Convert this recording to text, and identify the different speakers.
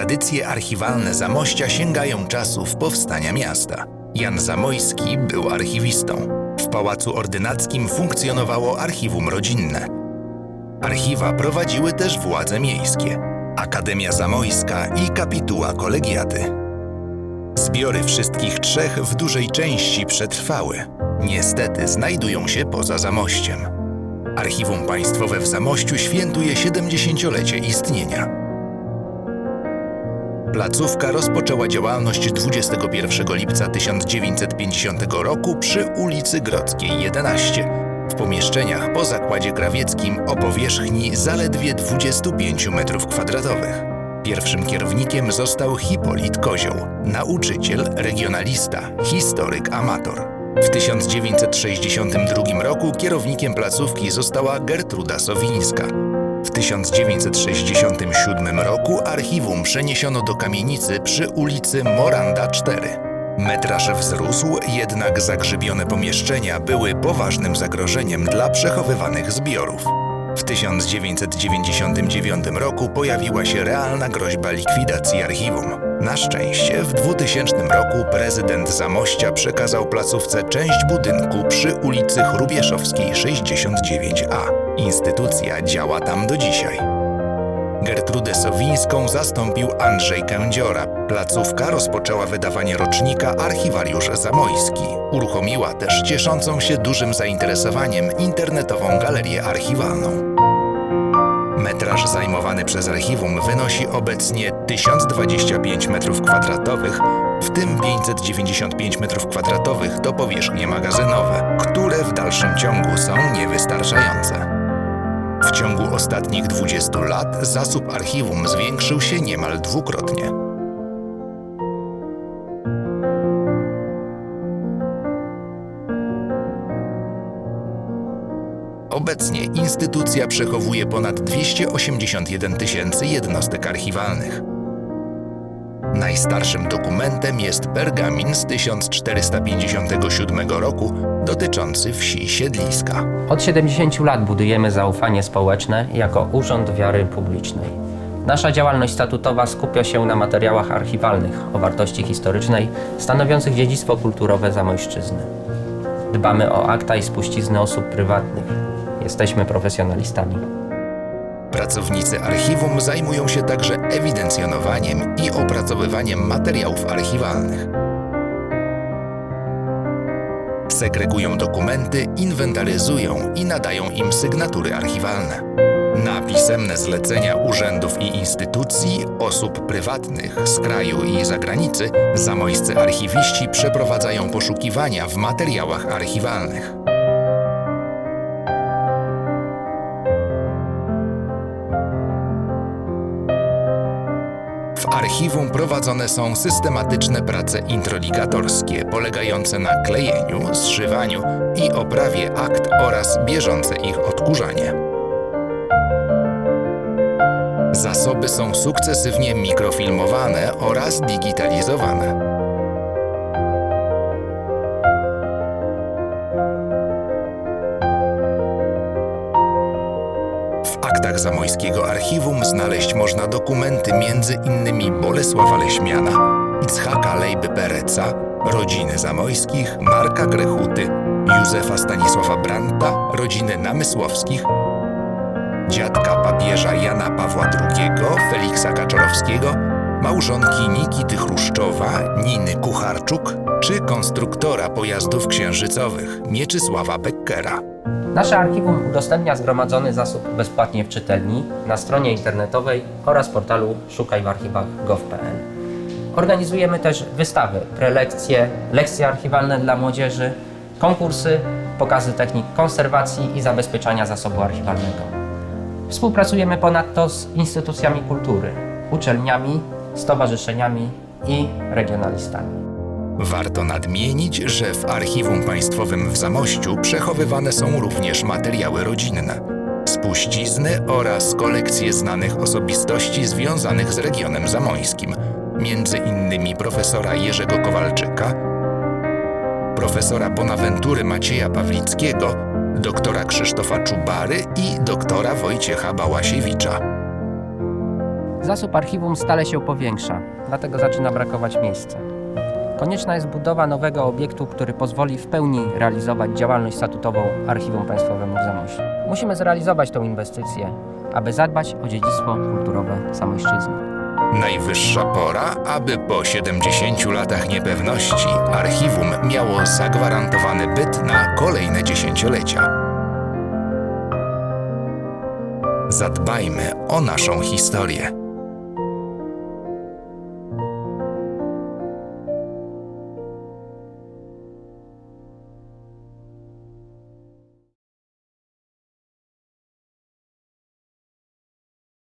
Speaker 1: Tradycje archiwalne Zamościa sięgają czasów powstania miasta. Jan Zamojski był archiwistą. W Pałacu Ordynackim funkcjonowało archiwum rodzinne. Archiwa prowadziły też władze miejskie. Akademia Zamojska i kapituła kolegiaty. Zbiory wszystkich trzech w dużej części przetrwały. Niestety znajdują się poza Zamościem. Archiwum Państwowe w Zamościu świętuje 70-lecie istnienia. Placówka rozpoczęła działalność 21 lipca 1950 roku przy ulicy Grodzkiej 11, w pomieszczeniach po zakładzie krawieckim o powierzchni zaledwie 25 m2. Pierwszym kierownikiem został Hipolit Kozioł, nauczyciel, regionalista, historyk, amator. W 1962 roku kierownikiem placówki została Gertruda Sowińska. W 1967 roku archiwum przeniesiono do kamienicy przy ulicy Moranda 4. Metraż wzrósł, jednak zagrzybione pomieszczenia były poważnym zagrożeniem dla przechowywanych zbiorów. W 1999 roku pojawiła się realna groźba likwidacji archiwum. Na szczęście w 2000 roku prezydent Zamościa przekazał placówce część budynku przy ulicy Chrubieszowskiej 69a. Instytucja działa tam do dzisiaj. Gertrudę Sowińską zastąpił Andrzej Kędziora. Placówka rozpoczęła wydawanie rocznika Archiwariusz Zamojski. Uruchomiła też cieszącą się dużym zainteresowaniem internetową galerię archiwalną. Metraż zajmowany przez archiwum wynosi obecnie 1025 m2, w tym 595 m2 to powierzchnie magazynowe, które w dalszym ciągu są niewystarczające. W ciągu ostatnich 20 lat zasób archiwum zwiększył się niemal dwukrotnie. Obecnie instytucja przechowuje ponad 281 tysięcy jednostek archiwalnych. Najstarszym dokumentem jest pergamin z 1457 roku dotyczący wsi Siedliska.
Speaker 2: Od 70 lat budujemy zaufanie społeczne jako Urząd Wiary Publicznej. Nasza działalność statutowa skupia się na materiałach archiwalnych o wartości historycznej stanowiących dziedzictwo kulturowe Zamojszczyzny. Dbamy o akta i spuścizny osób prywatnych. Jesteśmy profesjonalistami.
Speaker 1: Pracownicy archiwum zajmują się także ewidencjonowaniem i opracowywaniem materiałów archiwalnych. Segregują dokumenty, inwentaryzują i nadają im sygnatury archiwalne. Na pisemne zlecenia urzędów i instytucji, osób prywatnych z kraju i zagranicy, zamojscy archiwiści przeprowadzają poszukiwania w materiałach archiwalnych. Archiwum prowadzone są systematyczne prace introligatorskie polegające na klejeniu, zszywaniu i oprawie akt oraz bieżące ich odkurzanie. Zasoby są sukcesywnie mikrofilmowane oraz digitalizowane. Zamojskiego archiwum znaleźć można dokumenty między innymi Bolesława Leśmiana, Ichaka Lejby Pereca, rodziny zamojskich, Marka Grechuty, Józefa Stanisława Branta, rodziny Namysłowskich, dziadka papieża Jana Pawła II, Feliksa Kaczorowskiego, małżonki Nikity Chruszczowa, Niny Kucharczuk, czy konstruktora pojazdów księżycowych Mieczysława Beckera.
Speaker 2: Nasze archiwum udostępnia zgromadzony zasób bezpłatnie w czytelni, na stronie internetowej oraz portalu szukajwarchiwach.gov.pl. Organizujemy też wystawy, prelekcje, lekcje archiwalne dla młodzieży, konkursy, pokazy technik konserwacji i zabezpieczania zasobu archiwalnego. Współpracujemy ponadto z instytucjami kultury, uczelniami, stowarzyszeniami i regionalistami.
Speaker 1: Warto nadmienić, że w Archiwum Państwowym w Zamościu przechowywane są również materiały rodzinne, spuścizny oraz kolekcje znanych osobistości związanych z regionem zamońskim, między innymi profesora Jerzego Kowalczyka, profesora Bonaventury Macieja Pawlickiego, doktora Krzysztofa Czubary i doktora Wojciecha Bałasiewicza.
Speaker 2: Zasób archiwum stale się powiększa, dlatego zaczyna brakować miejsca. Konieczna jest budowa nowego obiektu, który pozwoli w pełni realizować działalność statutową Archiwum Państwowemu w Zamościu. Musimy zrealizować tę inwestycję, aby zadbać o dziedzictwo kulturowe Zamojszczyzny.
Speaker 1: Najwyższa pora, aby po 70 latach niepewności archiwum miało zagwarantowany byt na kolejne dziesięciolecia. Zadbajmy o naszą historię.